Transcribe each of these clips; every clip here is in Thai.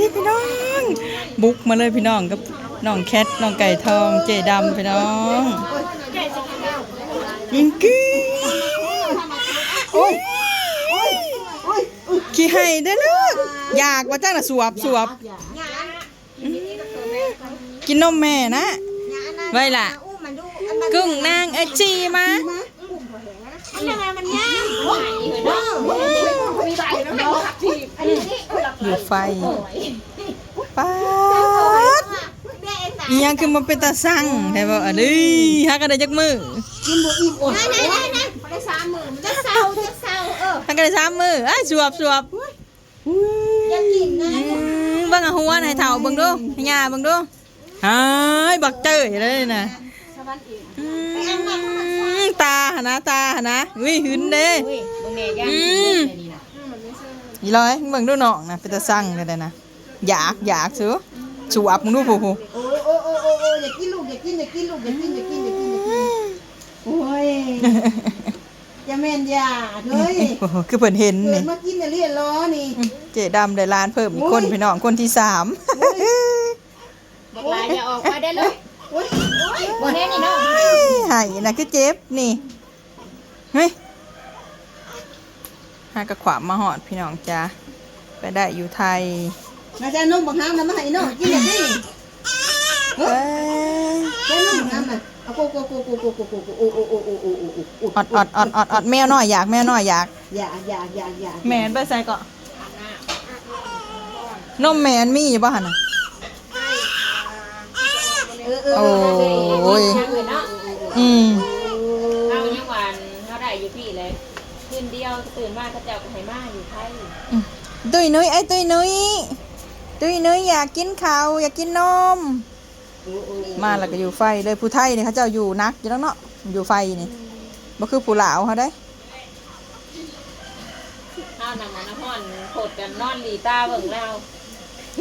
ดีพี่น้อง บุกมาเลยพี่น้องกับน้องแคทน้องไก่ทองเจดำพี่น้องยิงกี้โอ้ยขี้ให้ได้อลูกอยากว่าจ้างน่ะสวบสวบอืมกินนมแม่นะ ไว้ล่ะ กุ้งนางเอจีมายังไงมันยาก อยู่ไฟป๊าดอีหยังคือมันเป็นตาสั่งใช่ป่ะอันนี้ฮักกันได้จักมือได้ได้ได้ได้ได้สามหมื่นจะเศร้าจะเศร้าเออฮักกันได้สามมืออ้ายสวบสวบอยากกินนะอืมเบิ่งเอาหัวให้เฒ่าเบิ่งดูให้ย่าเบิ่งดูหายบักเจ้ยเลยนะอืมตาหนนะตาหนนะอุ้ยหึนเด้ตรงนี้ย่างอืม อีร้อยเบิ่งดูน้องนะเป็นตาสั่งกันเลยนะอยากอยากซื้อสวบมึงดูผู้ผู้โอ้โอ้โอ้โอ้โอ้อย่ากินลูกอย่ากินอย่ากินลูกอย่ากินอย่ากินอย่ากินอย่ากินโอ้ยอย่าแม่นอย่าเฮ้ยคือเพิ่นเห็นเนี่มากินเนี่ยเรียนล้อนี่เจดำได้ล้านเพิ่มอีกคนพี่น้องคนที่สามบอกลายอย่าออกมาได้เลยโอ้ยวันนี้นี่เนาะหายนะคือเจ็บนี่เฮ้ย ห้ากระขวามาหอดพี่น้องจ้าไปได้อยู่ไทยมาจ้านุ่มบังห้ามนะมาให้นุ่มกินอย่างนี้เฮ้ยแช่นมบังห้ามอะอดอดอดอดอดแม่น้อยอยากแม่น้อยอยากอยากอยากอยากอยากแม่นไปใส่เกาะนมแมนมีอยู่บ้านอะโอ้ยอืม ยวตื่นมาเขาเจ้าก็ให้มาอยู่ไทยตุ้ยนุ้ยไอ้ตุ้ยนุ้ยตุ้ยนุ้ยอยากกินข้าวอยากกินนม มาแล้วก็อยู่ไฟเลยผู้ไทยเนี่ยเขาเจ้าอยู่นักอยู่แล้วเนาะอยู่ไฟนี่บ่คือผู้ลาวเขาได้เอานำมาน้ำพ่อนโคตรกันนอนหลีตาเบิ่งแล้ว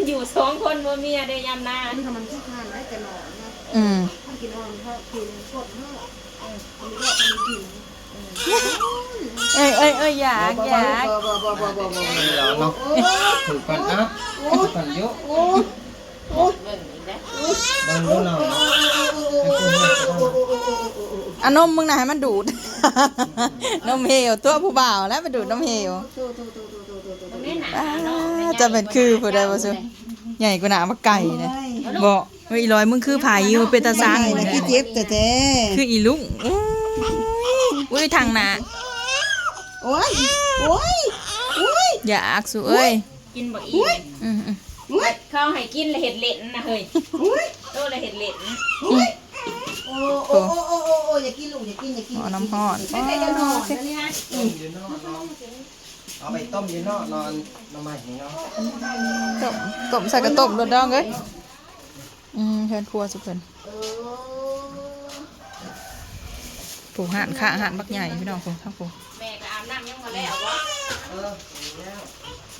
อยู่สองคนบ่เมียได้ยำนามันทำมันทุกทานได้แต่หนอนนะอืมถ้ากินอ่อนถ้ากินสดเนาะอันนี้ก็ทำกิน เอ้ยเอ้ยเอ้ยอยากอยาก บ่บ่บ่บ่บ่บ่เราเนาะถูกกันอะถูกกันเยอะโอ้โอ้เบิ่งอีกแล้วบางดูหน่อยให้กูให้ก็ได้อันนมมึงน่ะให้มันดูด นมเฮลตัวผู้บ่าวแล้วไปดูดนมเฮลตรงนี้หนาอ้าเนาะจะเป็นคือผู้ใดบ่ซุใหญ่กว่าหน้ามาไก่นะบ่เฮ้ยอีร้อยมึงคือไผอยู่เป็นตาซังนะนะที่เจ็บแต่แต่คืออีลุงอุ้ย อุ้ยทางหน้าโอ้ยโอ้ยโอ้ยอยากสุเอ้ยกินบ่อิ่มอืมอืมโอ้ยเขาให้กินเลยเห็ดเล่นนะเฮ้ยโอ้ยโตเลยเห็ดเล่นโอ้ยโอ้โอ้โอ้โอ้โอ้อย่ากินลูกอย่ากินอย่ากินเอาน้ำฮอดไม่ได้จะนอนนะเนี่ยต้มอยู่นอกนอนเอาไปต้มอยู่นอกนอนน้ำใหม่เนาะต้มต้มใส่กระต้มรดดองเอ้ยอืมเพิ่นครัวสุเพิ่นเออ ปลูกห่านข้าห่านบักใหญ่พี่น้องปลูกทั้งปลูกแม่ก็อาบน้ำยังมาแล้ววะเออแล้ว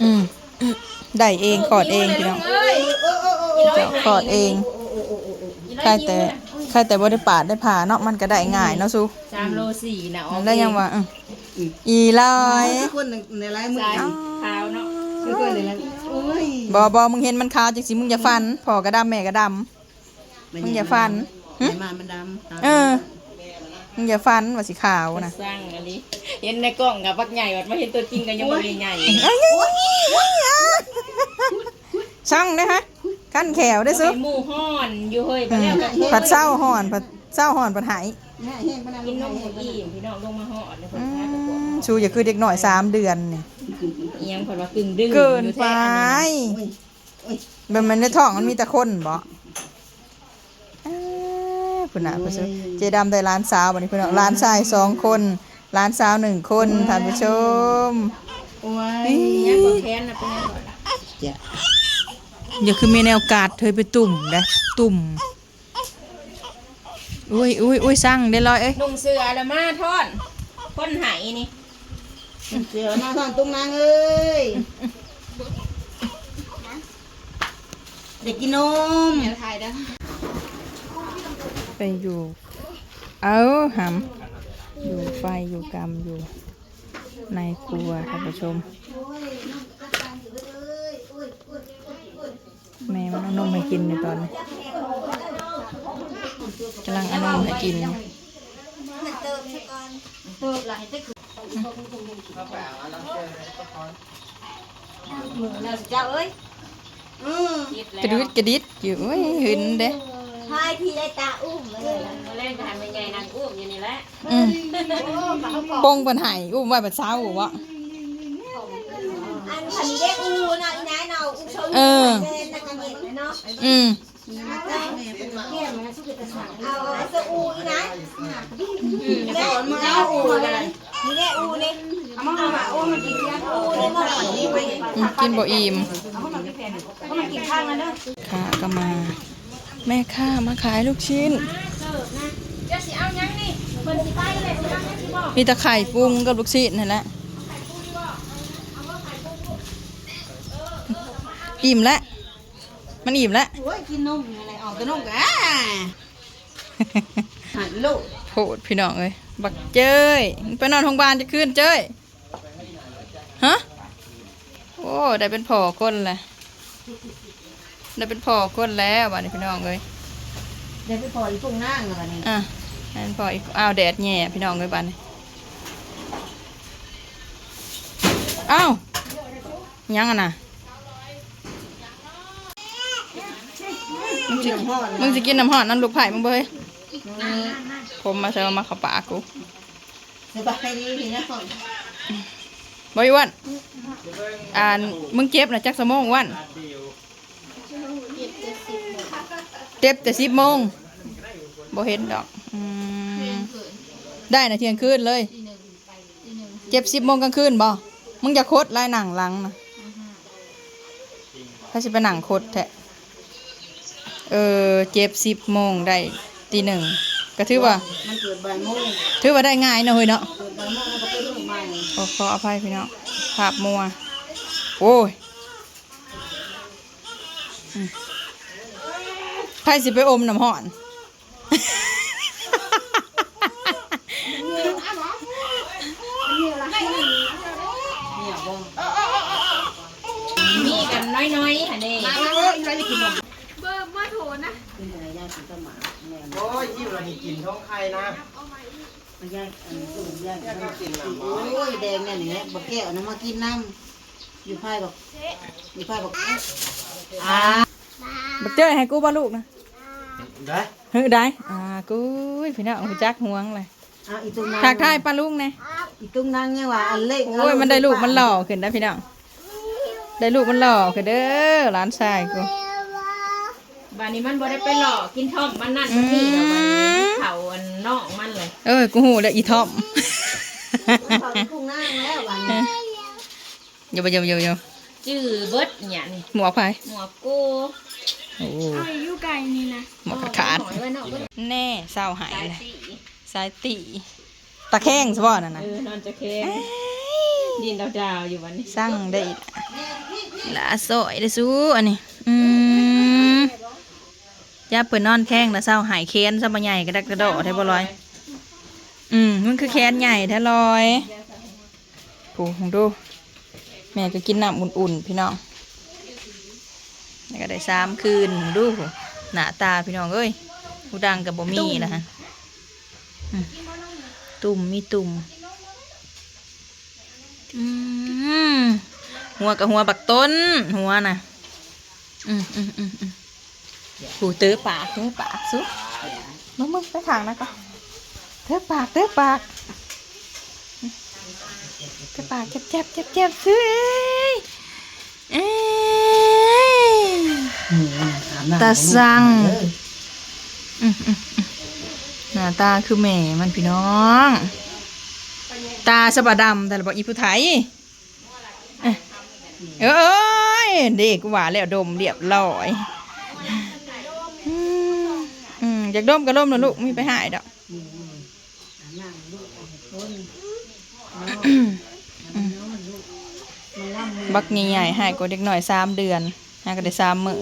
อืมอืมได้เองกอดเองพี่น้องเอ้ยเออเออเออเจ้ากอดเองโอ้โอ้โอ้โอ้โอ้ใครแต่ใครแต่บ่ได้ปาดได้ผ่าเนาะมันก็ได้ง่ายเนาะซูสามโลสี่นะออกได้ยังว่าอืมอีลอยทุกคนในไลน์มือสายขาวเนาะทุกคนในไลน์โอ้ยบ่บ่มึงเห็นมันขาวจังสิมึงอย่าฟันพ่อก็ดำแม่ก็ดำมึงอย่าฟันหึไม่มามันดำเออ มึงอย่าฟันว่าสิขาวนะสร้างอันนี้เห็นในกล้องกับปักใหญ่วัดมาเห็นตัวจริงกันยังไม่ใหญ่เอ้ยช่างได้อฮะขั้นแขวได้อซุไปหมู่ห้อนอยู่เฮ้ยไปอืมแล้วกันผัดเศร้าห่อนผัดเศร้าห่อนผัดไหายแห้งมันกินนมแห้หังวอิ่มพี่น้องลงมาห่อนเลยคนอืท้าตะกวมชูอย่าคือเด็กหน่อยสามเดือนนี่เอียงคนว่ากึ่งดึงเกินอยู่ไปแท้อันนี้แบบมันในท้องมันมีแต่คนบ่เอ้ อคุณน่ะผู้ชมเจดำได้ร้านสาววันนี้เพื่อนร้านชายสองคนร้านสาวหนึ่งคนท่านผู้ชมโอ้ยยังบ่แค้นนะเป็นยังไงจะอย่าคือมีแนวกาดเธอไปตุ่มนะตุ่มอุ้ยอุ้ยอุ้ยสั่งได้ร้อยเอ้ยนุ่งเสือละมาทอนคนไหายนี่เสือหน้าท่อนตุ้งนางเอ้ยเด็กกินนมเดี๋ยวถ่ายได้ ไปอยู่ เอาหำอยู่ไฟอยู่กรรมอยู่ ในครัวท่านผู้ชมโอ้ยน้องกระตันอยู่เอ้ยโอ้ยโอ้ยโอ้ยโอ้ยแม่มันเอานมให้กินในตอนนี้กำลังเอานมให้กินเจ้าเอ้ยคิดกระแล้วดุดกระดิดอยู่โอ้ยหึนเด้ พายพี่ได้ตาอุ้มเลยมาเล่นไปหาแม่ใหญ่นางอุ้มอยู่นี่แหละอืมปงปัญหาอุ้มไว้บัดเช้าบ่ อันพันได้อูเนาะอีนายเนาะอูชมเออ เป็นนักเรียนเนาะอืมเอาเอาสอูอีนายแม่มาเอาอูเลยนี่แน่อูนี่เอามามาอูมันกินยาอูนี่มาแบบนี้ไปอืมกินบ่อิ่มก็มากินข้างกันเด้อค่ะก็มา แม่ค้ามาขายลูกชิ้นจะสิเอายังนี่เพิ่นสิไปเลยสิเอายังสิบอกมีแตะไข่ปรุงกับลูกชิ้นนั่นแหละอิ่มแล้วมันอิ่มแล้วโอ้ยกินนมอะไรออกแต่นมกอะหันลูกโหดพี่น้องเอ้ยบักเจ้ยมึงไปนอนโรงพยาบาลจะขึ้นเจ้ยฮะโอ้ได้เป็นพ่อคนเลย ได้เป็นพ่อคนแล้วบ้านนี้พี่น้องเอ้ยเดี๋ยวไปปล่อยพวกนั่งอะไรนี่อะได้เป็นพ่ออีกอ้าวแดดแย่พี่น้องเอ้ยบ้านนี้อ้าวยังอะนะมึงจะน้ำห่อนมึงจะกินน้ำหอดน้ำลูกไผ่มึงเบยผมมาใส่มาเข้าปากกูสบายดีพี่นะห่อนบอยอ้วันอ่านมึงเจ็บนะจักสมองอ้วัน เจ็บแต่สิบโมงบ่เห็นดอกอืมได้นะเที่ยงคืนเลย เจ็บสิบโมงกลางคืนบ่มึงอย่าโคตรไล่หนังหลังนะถ้าสิไปหนังโคตรแทะเออเจ็บสิบโมงได้ตีหนึ่งก็ถือว่ามันเกิดบ่ายโมงถือว่าได้ง่ายเนอะเฮ้ยเนาะเกิดบ่ายโมงมันก็เป็นลูกใหม่ขอขออภัยพี่น้องภาพมัวโอ้ย อืมใครสิไปอมน้ำห่อนมีกันน้อยๆหั่นนี่เอ้ยอะไรกินนมเบอร์เบอร์โถนะกินอะไรย่างกินต้มหมาแม่โอ้ยยิ้มเรานี่กินท้องไข่นะมันย่างอันนี้ตุ่มย่างแค่กินน้ำโอ้ยแดงเนี่ยนี่แหละบักแก้วน้ำมากินน้ำอยู่ไพ่บอกอยู่ไพ่บอกอ่า บักเจ้ยให้กูบ้าลูกนะได้เฮ้ยได้อ่ากูยพี่น้องหูจักห่วงเลยอะอีตุ้งนางทักทายป้าลุงไงอีตุ้งนางเนี่ยว่าอันเล็กโอ้ยมันได้ลูกมันหล่อขึ้นนะพี่น้องได้ลูกมันหล่อขึ้นเด้อหลานชายกูบ้านนี้มันบ่ได้ไปหลอกกินท่อมมันนั่นมันนี่ดอกมันเขาอันนอกมันเลย เอ้ยกูหูแล้วอีทอมเขาอีตุ้งนางแล้ววันนี้เดี๋ยวไปเดี๋ยวเดี๋ยวเดี๋ยวจื้อเบิดเนี่ยนี่หมวกไผหมวกกู โอ้อยู่ไกลนี่นะหมวกขาดหอยไว้เนาะเบิดแน่เศร้าหายตายเลยสิสายตีตะแคงซะบ่นั่นเอน่ะอนอนจะเค็มดินดาวๆอยู่วันนี้สั่งได้อีกละสอยได้สู้อันนี้อืมอย่าเปิดนอนแข้งแล้วเศร้าหายแค้นซะบ่ใหญ่กระดักกระโดดให้บ่ลอย อืมมันคือแค้นใหญ่แท้ลอยผูลองดู แม่ก็กินน้ำอุ่นๆพี่น้อง แล้วก็ได้สามคืนดูหน้าตาพี่น้องเอ้ยผู้ดังกับบ่มีนะฮะอืมตุ่มมีตุ่มอืมหัวกับหัวบักต้น หัวน่ะ อืมอืมอืมอืมหูเตอปากเตอปากสุมึงมึงไปทางนะก็เตอปากเตอปากเตอปากเจ็บเจ็บเจ็บเจ็บซื้อเอ้ย ตาสั่งอืมอือหน้าตาคือแม่มันพี่น้อง ตาสะบดำแต่ละบอกอีผู้ไทยเอ้ยเอ้ยเด็กว่าแล้วดมเรียบร้อยอืออยากดมก็ดมนะลูกไม่ไปหายดอกบักใหญ่ๆใหายก็เด็กหน่อยสามเดือนหายก็ได้สามมือ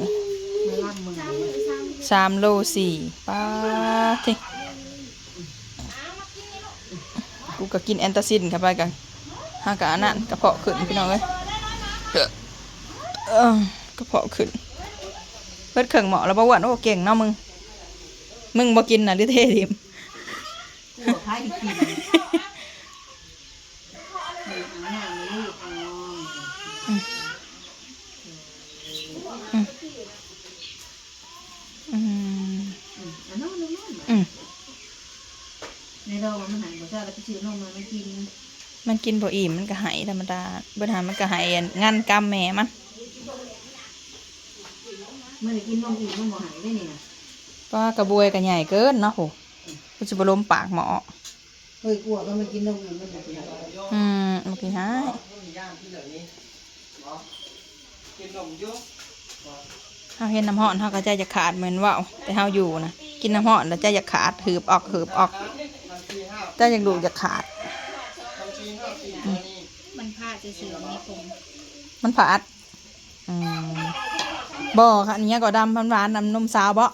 สามโลสี่ป้าทิกูก็กินแอนตาซินเข้าไปกันหากะอันนั้นกระเพาะขึ้นพี่น้องเอ้ยกระเพาะขึ้นเบิดเครื่องหมอแล้วบ่อ้วนโอ้เก่งเนาะมึง มึงบ่กินน่ะหรือเทดิม หัวพายกินหน้าลูกอ๋อ อืม อันนั้นลูกน้อง อืม ในเรามันหายหมดแล้วไปซื้อนมมามันกินมันกินบ่อิ่มมันก็ไหายธรรมดาเบิดหามันก็ไหายงานกรรมแม่มันเมื่อกินนมอีกมันบ่หายได้นี่นะเพราะว่ากระบวยก็ใหญ่เกินเนาะโหกูสิบ่ล้มปากหมอเฮ้ยกลัวก็มันกินนมอีกมันบ่หายอืมเมื่อกี้หายย่างที่เหลือนี้เนาะกินนมอยุ่เฮาเห็นน้ำร้อนเฮาก็ใจจะขาดเหมือนว่าวแต่เฮาอยู่นะกินน้ำร้อนแล้วใจจะขาดหืบออกหืบออก ได้ยากดูจะขาด มันพลาดจะเสือมีผมมันผาดอืมบ่ค่ะอันนี้ก็ดำพันหวานน้ำนมสาวบ่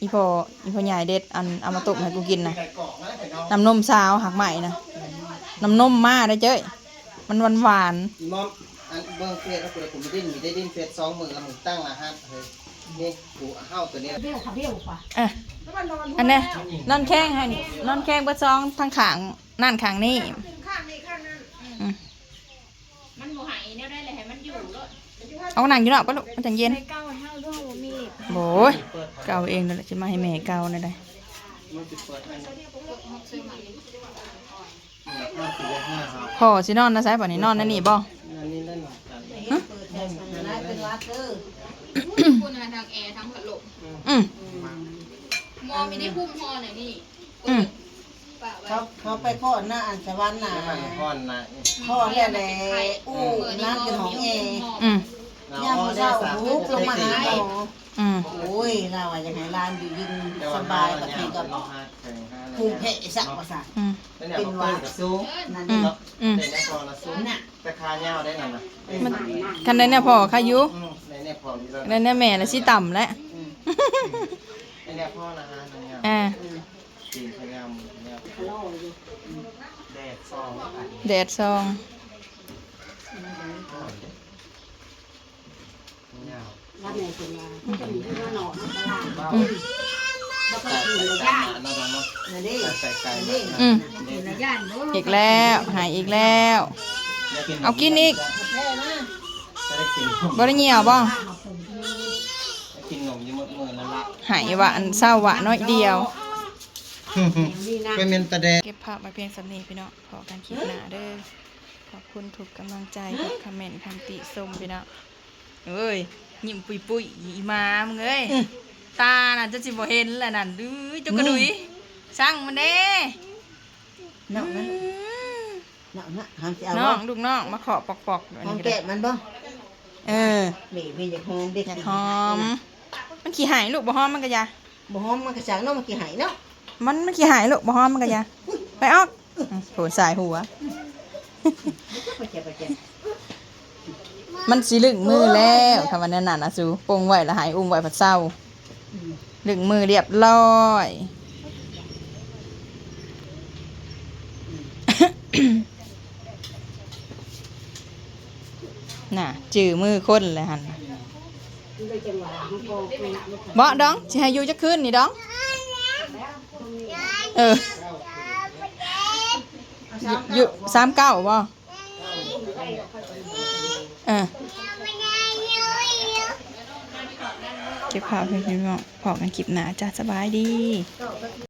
อีพออีพอใหญ่เด็ดอันเอามาต้มให้กูกินนะน้ำนมสาวหักใหม่นะน้ำนมมาได้อเจ้ยมันหวานหวานอีมอมอันเบิ้งเฟสแล้วกูเลยผมไม่ดิ้นมีได้ดิ้นเฟสสองมือแล้วมึงตั้งละฮะเฮ้ย นี่กูเห้าตัวนี้เบี้ยวค่ะเบี้ยวกว่าๆอะอันนี้นอนแข้งให้นอนแข้งเบดซองทางขางนั่นขางนี่อืมมันบ่หายแนวได้เลยให้มันอยู่แล้วเอาหนังอยู่เนาะปะลูกมันจังเย็นไปเก้าเท่าด้วยบ่มีโบยเกาเองนั่นแหละจะมาให้แม่เกานั่นได้มันจะเปิดให้นะห้าสี่ห้าครับพ่อสินอนนะไซบ่นี่นอนนั่นนี่บ่อันนี้เล่นหนักกันเปิดแทนมันนะเป็นวัดเด้อคุณมาทางแอร์ทั้งพัดลมอืม มอไม่ได้พุ่มมอไหนนี่อืม ปะไว้เขาเขาไปข้อหน้าอันสวรรค์น่ะ น้ำมันก้อนนะข้อแล้วแหละอู้น้ำกินของเออืมย่ามผู้เฒ่าลุกลงมาหาหมออืมโอ้ยเราว่าจะให้ร้านอยู่ยิงสบายกับพี่กับภูมิเพสักภาษาอืมเป็นแบบว่ากับซูนั่นอืมเนาะอืมในนี้พอละซูแต่คาเงาได้นั่นนะมันคันใดเนี่ยพ่อข้ายุ ในนี้พอมีแล้วคันใดเนี่ยแม่ละสิต่ำแล้วในนี้พ่อนะฮะในนี้อ่าตีนพยายามเนี่ยแดดซองแดดซองเงารับแม่เป็นว่ามันจะมีหน้าหนอนตลาดอืมแล้วก็ใส่กินใส่ระใส่ยะหนาเนาะเนาะนั่นดิใส่ไก่นั่นมาดิอืมกินระยะเนาะอีกแล้ว หายอีกแล้ว เอากินอีก แพ้นะจะได้กินนม บ่ได้เหี่ยวบ่กินนมยี่มือมือนั่นละหายหวานเศร้าหวานน้อยเดียว เป็นเมนตะแดงเก็บภาพมาเพียงสำนีพี่เนาะขอการคลิปหน้าเด้อขอบคุณทุกกำลังใจทุกคอมเมนต์คำติชมพี่เนาะเอ้ยยิ้มปุยปุยๆอีมามึงเอ้ยตาน่ะจะสิบ่เห็นแหละนั่นดื้อจุกกระดุยช่างมันเด้เนาะนะอืมเนาะนะหามสิเอาน้อบ่งลูกน้องมาขอปอกๆเดี๋ยวหอมนี้ก็แกะได้มันบ่ เออแม่แม่อยากหอมเด็กอยากหอม มันขี้หายลูกบ่หอมมันก็อยาบ่หอมมันก็สั่งเนาะมันกี่ไหเนาะมันมันขี้หายลูกบ่หอมมันก็อยาไปออกอืมโหสายหัวไปเจ็บไปเจ็บมันสิลึงมือแล้วคำว่าแนั่นน่ะนะสูปงไว้และหายอุ้มไว้ผัดเศร้า ลึงมือเรียบร้อย น่ะ จือมือคนเลยหันบ่ดองสิให้อยู่จะคืนนี่ดองเอออยู่สามเก้าบ่เออเก็บภาพให้พี่น้องพอกันคลิปหนาจ้าสบายดี